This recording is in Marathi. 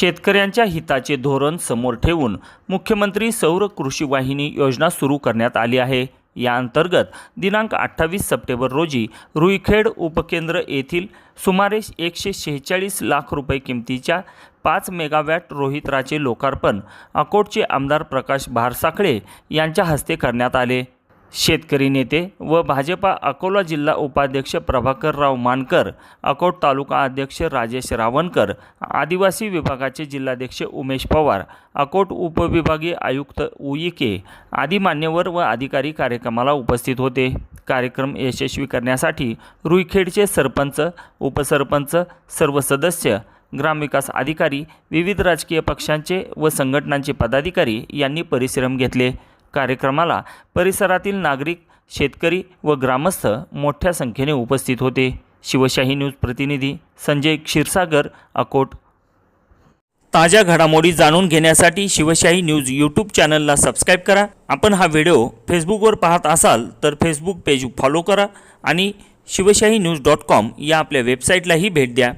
शेतकऱ्यांच्या हिताचे धोरण समोर ठेवून मुख्यमंत्री सौर कृषी वाहिनी योजना सुरू करण्यात आली आहे. या अंतर्गत दिनांक अठ्ठावीस सप्टेंबर रोजी रुईखेड उपकेंद्र येथील सुमारे एकशे शेहेचाळीस लाख रुपये किमतीच्या पाच मेगावॅट रोहित्राचे लोकार्पण अकोटचे आमदार प्रकाश भारसाखळे यांच्या हस्ते करण्यात आले. शेतकरी नेते व भाजपा अकोला जिल्हा उपाध्यक्ष प्रभाकरराव मानकर अकोट तालुका अध्यक्ष राजेश रावणकर आदिवासी विभागाचे जिल्हाध्यक्ष उमेश पवार अकोट उपविभागीय आयुक्त उईके आदी मान्यवर व अधिकारी कार्यक्रमाला उपस्थित होते. कार्यक्रम यशस्वी करण्यासाठी रुईखेडचे सरपंच उपसरपंच सर्व सदस्य ग्रामविकास अधिकारी विविध राजकीय पक्षांचे व संघटनांचे पदाधिकारी यांनी परिश्रम घेतले. कार्यक्रमाला परिसरातील नागरिक शेतकरी व ग्रामस्थ मोठ्या संख्येने उपस्थित होते. शिवशाही न्यूज प्रतिनिधी संजय क्षीरसागर अकोट. ताज्या घडामोडी जाणून घेण्यासाठी शिवशाही न्यूज यूट्यूब चॅनलला सबस्क्राईब करा. आपण हा व्हिडिओ फेसबुकवर पाहत असाल तर फेसबुक पेज फॉलो करा आणि शिवशाही न्यूज डॉट कॉम या आपल्या वेबसाईटलाही भेट द्या.